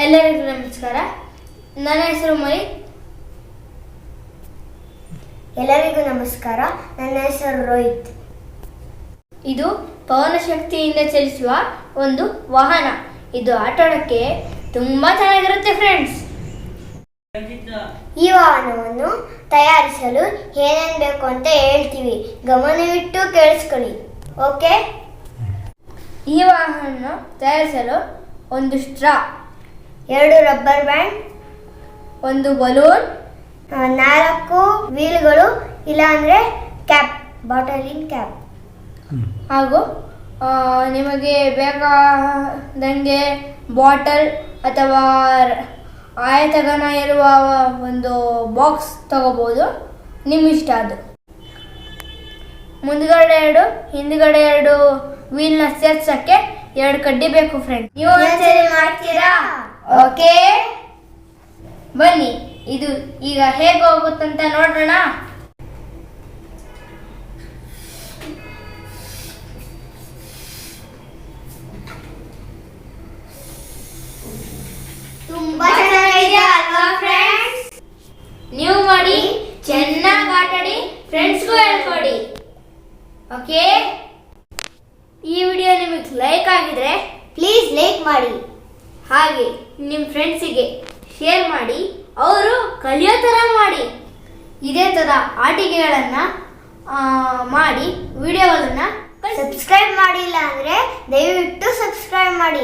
ಎಲ್ಲರಿಗೂ ನಮಸ್ಕಾರ. ನನ್ನ ಹೆಸರು ಮೈ ಎಲ್ಲರಿಗೂ ನಮಸ್ಕಾರ. ನನ್ನ ಹೆಸರು ರೋಹಿತ್. ಇದು ಪವನ ಶಕ್ತಿಯಿಂದ ಚಲಿಸುವ ಒಂದು ವಾಹನ. ಇದು ಆಟೋಡಕ್ಕೆ ತುಂಬಾ ಚೆನ್ನಾಗಿರುತ್ತೆ ಫ್ರೆಂಡ್ಸ್ ಈ ವಾಹನವನ್ನು ತಯಾರಿಸಲು ಏನೇನು ಬೇಕು ಅಂತ ಹೇಳ್ತೀವಿ. ಗಮನವಿಟ್ಟು ಕೇಳಿಸ್ಕೊಳ್ಳಿ. ಓಕೆ ಈ ವಾಹನ ತಯಾರಿಸಲು ಒಂದು ಸ್ಟ್ರಾ. ಎರಡು ರಬ್ಬರ್ ಬ್ಯಾಂಡ್ ಒಂದು ಬಲೂನ್ ನಾಲ್ಕು ವೀಲ್ಗಳು ಇಲ್ಲಾಂದ್ರೆ ಕ್ಯಾಪ್ ಬಾಟಲಿನ್ ಕ್ಯಾಪ್. ಹಾಗೂ ನಿಮಗೆ ಬೇಕಾದಂಗೆ ಬಾಟಲ್ ಅಥವಾ ಆಯತಗನ ಇರುವ ಒಂದು ಬಾಕ್ಸ್ ತಗೋಬೋದು ನಿಮ್ಮ ಇಷ್ಟ ಅದು. ಮುಂದ್ಗಡೆ ಎರಡು ಹಿಂದ್ಗಡೆ ಎರಡು ವೀಲ್ನ ಸೇರ್ಸಕ್ಕೆ ಎರಡು ಕಡ್ಡಿ ಬೇಕು ಫ್ರೆಂಡ್ ನೀವು ಮಾಡ್ತೀರಾ? ಓಕೆ? ಬನ್ನಿ. ಇದು ಈಗ ಹೇಗೆ ಹೋಗುತ್ತಂತ ನೋಡೋಣ ತುಂಬಾ ಚೆನ್ನಾಗಿದೆ ಅಲ್ವಾ ಫ್ರೆಂಡ್ಸ್ ನೀವು ಮಾಡಿ ಚೆನ್ನಾಗಿ ಆಟಾಡಿ ಫ್ರೆಂಡ್ಸ್ಗೂ ಹೇಳ್ಕೊಡಿ ಓಕೆ? ಈ ವಿಡಿಯೋ ನಿಮಗೆ ಲೈಕ್ ಆಗಿದ್ರೆ ಪ್ಲೀಸ್ ಲೈಕ್ ಮಾಡಿ. ಹಾಗೆ ನಿಮ್ಮ ಫ್ರೆಂಡ್ಸಿಗೆ ಶೇರ್ ಮಾಡಿ, ಅವರು ಕಲಿಯೋ ಥರ ಮಾಡಿ. ಇದೇ ಥರ ಆಟಿಕೆಗಳನ್ನು ಮಾಡಿ ವಿಡಿಯೋಗಳನ್ನು ಸಬ್ಸ್ಕ್ರೈಬ್ ಮಾಡಿಲ್ಲ ಅಂದರೆ ದಯವಿಟ್ಟು ಸಬ್ಸ್ಕ್ರೈಬ್ ಮಾಡಿ.